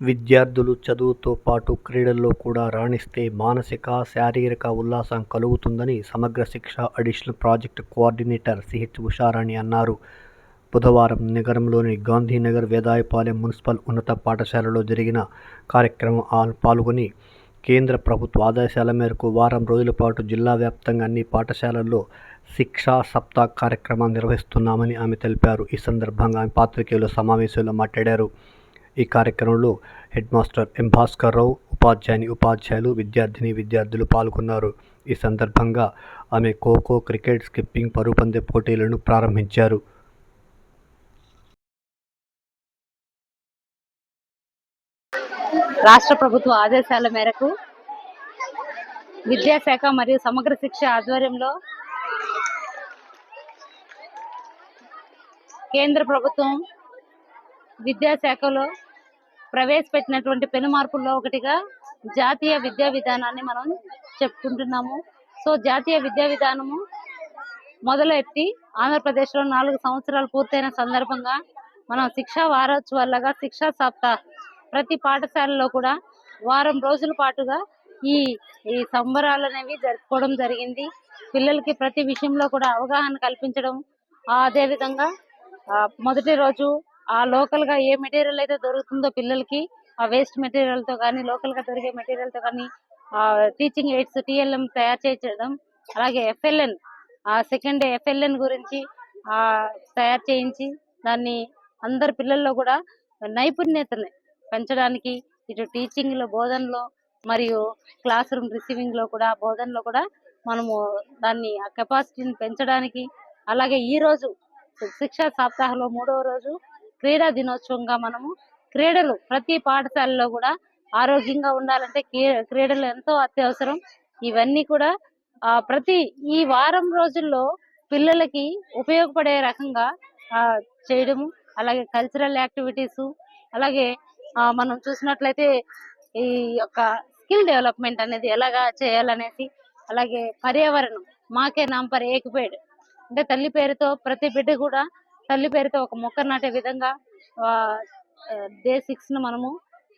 విద్యార్థులు చదువుతో పాటు క్రీడల్లో కూడా రాణిస్తే మానసిక శారీరక ఉల్లాసం కలుగుతుందని Samagra Shiksha additional project coordinator CH Usharani అన్నారు. బుధవారం నగరంలోని గాంధీనగర్ వేదాయపాలెం మున్సిపల్ ఉన్నత పాఠశాలలో జరిగిన కార్యక్రమం పాల్గొని కేంద్ర ప్రభుత్వ ఆదేశాల మేరకు వారం రోజుల పాటు జిల్లా వ్యాప్తంగా అన్ని పాఠశాలల్లో శిక్షా సప్తాహ్ కార్యక్రమం నిర్వహిస్తున్నామని ఆమె తెలిపారు. ఈ సందర్భంగా ఆమె పాత్రికేయుల సమావేశంలో మాట్లాడారు. ఈ కార్యక్రమంలో head master M Bhaskar Rao ఉపాధ్యాయుని ఉపాధ్యాయులు విద్యార్థిని విద్యార్థులు పాల్గొన్నారు. ఈ సందర్భంగా ఆమె ఖోఖో క్రికెట్ స్కిప్పింగ్ పరుగు పోటీలను ప్రారంభించారు. రాష్ట్ర ప్రభుత్వ ఆదేశాల మేరకు విద్యాశాఖ మరియు సమగ్ర శిక్ష ఆధ్వర్యంలో కేంద్ర ప్రభుత్వం విద్యాశాఖలో ప్రవేశపెట్టినటువంటి పెను మార్పుల్లో ఒకటిగా జాతీయ విద్యా విధానాన్ని మనం చెప్పుకుంటున్నాము. సో జాతీయ విద్యా విధానము మొదలెట్టి ఆంధ్రప్రదేశ్లో నాలుగు సంవత్సరాలు పూర్తయిన సందర్భంగా మనం శిక్షా వారోత్సవాలుగా శిక్షా సప్తాహ్ ప్రతి పాఠశాలలో కూడా వారం రోజుల పాటుగా ఈ ఈ సంబరాలు అనేవి జరుపుకోవడం జరిగింది. పిల్లలకి ప్రతి విషయంలో కూడా అవగాహన కల్పించడం అదేవిధంగా అదే విధంగా ఆ, మొదటి రోజు ఆ లోకల్గా ఏ మెటీరియల్ అయితే దొరుకుతుందో పిల్లలకి ఆ వేస్ట్ మెటీరియల్తో కానీ లోకల్గా దొరికే మెటీరియల్తో కానీ టీచింగ్ ఎయిడ్స్ టిఎల్ఎం తయారు చేయించడం అలాగే ఎఫ్ఎల్ఎన్ ఆ సెకండ్ ఎఫ్ఎల్ఎన్ గురించి ఆ తయారు చేయించి దాన్ని అందరి పిల్లల్లో కూడా నైపుణ్యతని పెంచడానికి ఇటు టీచింగ్లో బోధనలో మరియు క్లాస్ రూమ్ రిసీవింగ్లో కూడా బోధనలో కూడా మనము దాన్ని ఆ కెపాసిటీని పెంచడానికి అలాగే ఈ రోజు శిక్షా సప్తాహంలో మూడవ రోజు క్రీడా దినోత్సవంగా మనము క్రీడలు ప్రతి పాఠశాలలో కూడా ఆరోగ్యంగా ఉండాలంటే క్రీడలు ఎంతో అత్యవసరం. ఇవన్నీ కూడా ఆ ప్రతి ఈ వారం రోజుల్లో పిల్లలకి ఉపయోగపడే రకంగా ఆ చేయడము అలాగే కల్చరల్ యాక్టివిటీస్ అలాగే ఆ, మనం చూసినట్లయితే ఈ యొక్క స్కిల్ డెవలప్మెంట్ అనేది ఎలాగా చేయాలనేసి అలాగే పర్యావరణం మాకే నాంపర్ పర్ అంటే తల్లి పేరుతో ప్రతి బిడ్డ కూడా తల్లి పేరుతో ఒక మొక్క నాటే విధంగా డే సిక్స్ను మనము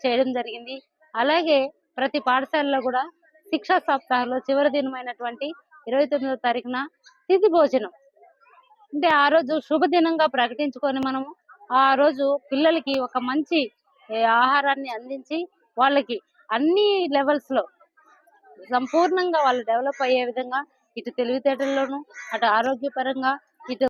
చేయడం జరిగింది. అలాగే ప్రతి పాఠశాలలో కూడా శిక్షా సప్తాహంలో చివరి దినమైనటువంటి ఇరవై తొమ్మిదో తారీఖున తిథి భోజనం. అంటే ఆ రోజు శుభదినంగా ప్రకటించుకొని మనము ఆ రోజు పిల్లలకి ఒక మంచి ఆహారాన్ని అందించి వాళ్ళకి అన్ని లెవెల్స్లో సంపూర్ణంగా వాళ్ళు డెవలప్ అయ్యే విధంగా ఇటు తెలివితేటల్లోనూ అటు ఆరోగ్యపరంగా ఇటు